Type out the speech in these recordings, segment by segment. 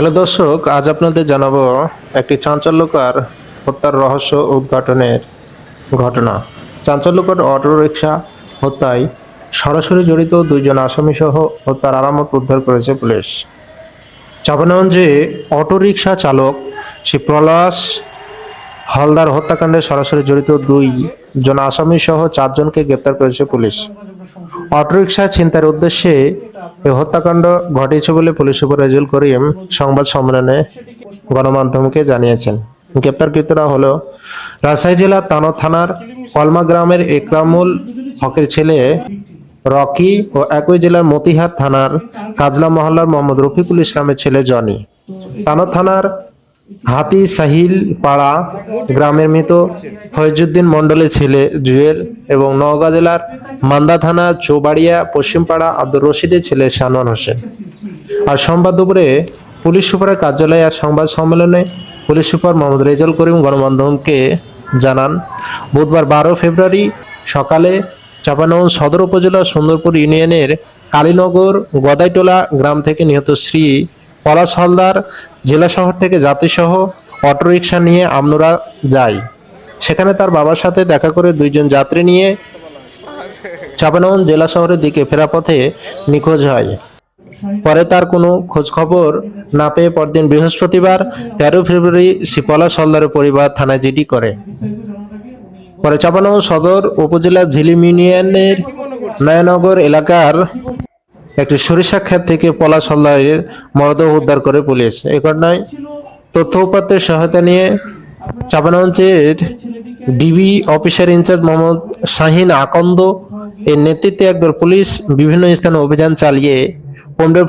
Hello দর্শক, আজ আপনাদের জানাব একটি চাঞ্চল্যকর হত্যার রহস্য উদ্ঘাটনের ঘটনা। চাঞ্চল্যকর অটো রিক্সা হত্যায় সরাসরি জড়িত দুইজন আসামি সহ হত্যার আরামত উদ্ধার করেছে পুলিশ। চাপানগঞ্জে অটো রিক্সা চালক শ্রী প্রলাস হালদার হত্যাকাণ্ডে সরাসরি জড়িত দুই জন আসামি সহ চারজনকে গ্রেপ্তার করেছে পুলিশ। অটোরিকশা ছিনতাইয়ের উদ্দেশ্যে এই হত্যাকাণ্ড ঘটেছে বলে পুলিশ সুপার রাজুল করিম সংবাদ সম্মেলনে গণমাধ্যমকে জানিয়েছেন। গ্রেপ্তারকৃতরা হল রাজশাহী জেলার তানো থানার কলমা গ্রামের একরামুল হকের ছেলে রকি ও একই জেলার মতিহার থানার কাজলা মহল্লার মোহাম্মদ রফিকুল ইসলামের ছেলে জনি। তানো থানার হাতি সাহিল পাড়া গ্রামের মৃত ফয়জুদ্দিন মণ্ডলের ছেলে জুয়েল এবং নওগাঁ জেলার মান্দা থানা চৌবাড়িয়া পশ্চিমপাড়া আব্দুর রশিদের ছেলে শানোয়ার হোসেন। আর সোমবার দুপুরে পুলিশ সুপারের কার্যালয়ে আর সংবাদ সম্মেলনে পুলিশ সুপার মোহাম্মদ রেজাল করিম গণমাধ্যমকে জানান, বুধবার বারো ফেব্রুয়ারি সকালে চাপানগঞ্জ সদর উপজেলার সুন্দরপুর ইউনিয়নের কালীনগর গদাইটোলা গ্রাম থেকে নিহত শ্রী পলাশ হলদার জেলা শহর থেকে যাত্রীসহ অটোরিকশা নিয়ে আমনুরা যায়। সেখানে তার বাবার সাথে দেখা করে দুইজন যাত্রী নিয়ে চাপানগঞ্জ জেলা শহরের দিকে ফেরা পথে নিখোঁজ হয়। পরে তার কোনো খোঁজ খবর না পেয়ে পরদিন বৃহস্পতিবার তেরো ফেব্রুয়ারি শ্রী পলাশ হলদারের পরিবার থানায় জিডি করে। পরে চাপানগঞ্জ সদর উপজেলার ঝিলিম ইউনিয়নের নয়নগর এলাকার একটি সরিষা ক্ষেত থেকে পলাশ হলদারের মরদেহ উদ্ধার করে পুলিশ। এ ঘটনায় তথ্য উপাত্তের সহায়তা নিয়ে চাপানগঞ্জের DB officer in charge Mohammad Shahin Akand এর নেতৃত্বে একদল পুলিশ বিভিন্ন স্থানে অভিযান চালিয়ে পনেরো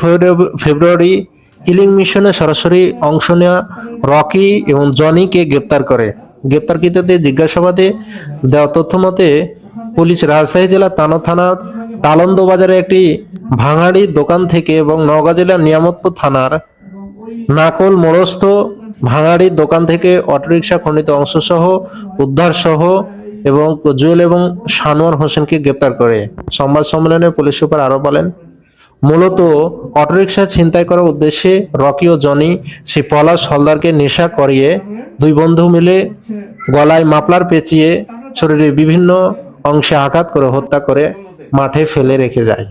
ফেব্রুয়ারি- কিলিং মিশনে সরাসরি অংশ নেওয়া রকি এবং জনিকে গ্রেপ্তার করে। গ্রেপ্তারকৃতদের জিজ্ঞাসাবাদে দেওয়া তথ্য মতে পুলিশ রাজশাহী জেলার তানো থানার তালন্দ বাজারে একটি ভাঙাড়ি দোকান থেকে এবং নওগাঁ জেলার নিয়ামতপুর থানার নাকল মোড়স্থ ভাঙাড়ির দোকান থেকে অটোরিকশা খণ্ডিত অংশ সহ উদ্ধার সহ এবং জুয়েল এবং সানোয়ার হোসেনকে গ্রেপ্তার করে। সংবাদ সম্মেলনে পুলিশ সুপার আরও বলেন, মূলত অটোরিকশা ছিনতাই করার উদ্দেশ্যে রকি ও জনি সেই পলাশ হলদারকে নেশা করিয়ে দুই বন্ধু মিলে গলায় মাপলার পেঁচিয়ে শরীরের বিভিন্ন অংশে আঘাত করে হত্যা করে। মাঠে ফেলে রেখে যায়।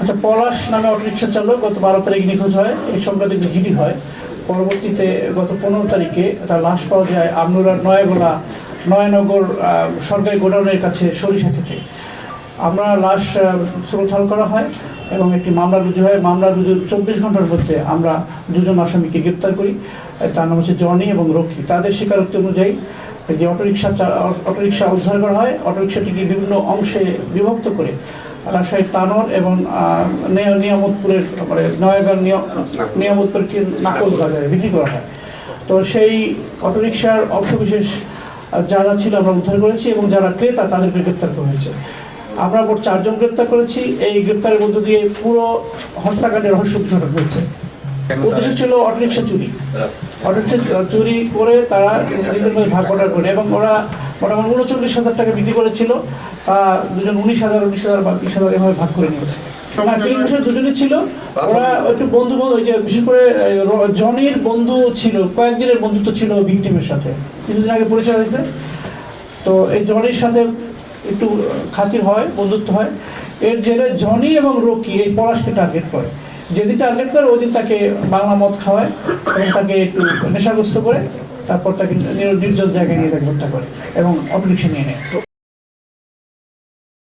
আচ্ছা পলাশ নামে অটোরিক্সা চালক গত বারো তারিখ নিখোঁজ হয়। এই সংক্রান্ত জিডি হয়। পরবর্তীতে গত পনেরো তারিখে তার লাশ পাওয়া যায় আমনুরার নয়াগোলা, নয়নগর সরকারি গোডাউনের কাছে সরিষা খেতে আমরা লাশ সুরথাল করা হয়। এবং একটি মামলা রুজু হয়। মামলা রুজুর চব্বিশ ঘণ্টার মধ্যে আমরা দুজন আসামিকে গ্রেপ্তার করি। তার নাম হচ্ছে জনি এবং রক্ষী। তাদের স্বীকারোক্তি অনুযায়ী যে অটোরিকশা চা- অটোরিকশা উদ্ধার করা হয় অটোরিক্সাটিকে বিভিন্ন অংশে বিভক্ত করে রাজশাহী তানোর এবং নিয়ামতপুরের মানে নয়াগাঁর নিয়া- নিয়ামতপুরকে নাকল বাজারে বিক্রি করা হয়। তো সেই অটোরিকশার অংশবিশেষ আহ, যা যা ছিল আমরা উদ্ধার করেছি এবং যারা ক্রেতা তাদেরকে গ্রেপ্তার করা হয়েছে। আমরা মোট চারজন গ্রেপ্তার করেছি। এই গ্রেপ্তারের মধ্য দিয়ে পুরো হত্যাকাণ্ডের রহস্য উদ্ঘাটন হয়েছে। উদ্দেশ্য ছিল অটোরিকশা চুরি। অটোরিকশা চুরি করে তারা নিজেদের মধ্যে ভাগ বটার করে এবং ওরা মোটামুটি উনচল্লিশ হাজার টাকা বিক্রি করেছিল। তা দুজন উনিশ হাজার উনিশ হাজার বা বিশ হাজার এভাবে ভাগ করে নিয়েছে। দুজনে ছিল। ওরা একটু বন্ধু বন্ধু যে বিশেষ করে জনির বন্ধু ছিল কয়েকদিনের বন্ধুত্ব ছিল ভিকটিমের সাথে। কিছুদিন আগে পরিচয় হয়েছে। তো এই জনির সাথে একটু খাতির হয়, বন্ধুত্ব হয়। এর জেরে জনি এবং রকি এই পলাশকে টার্গেট করে। যেদিন টার্গেট করে ওই দিন তাকে বাংলা মদ খাওয়ায় এবং তাকে একটু নেশাগ্রস্ত করে, তারপর তাকে নির- নির্জন জায়গায় নিয়ে তাকে হত্যা করে এবং অটোরিক্সা নিয়ে নেয়।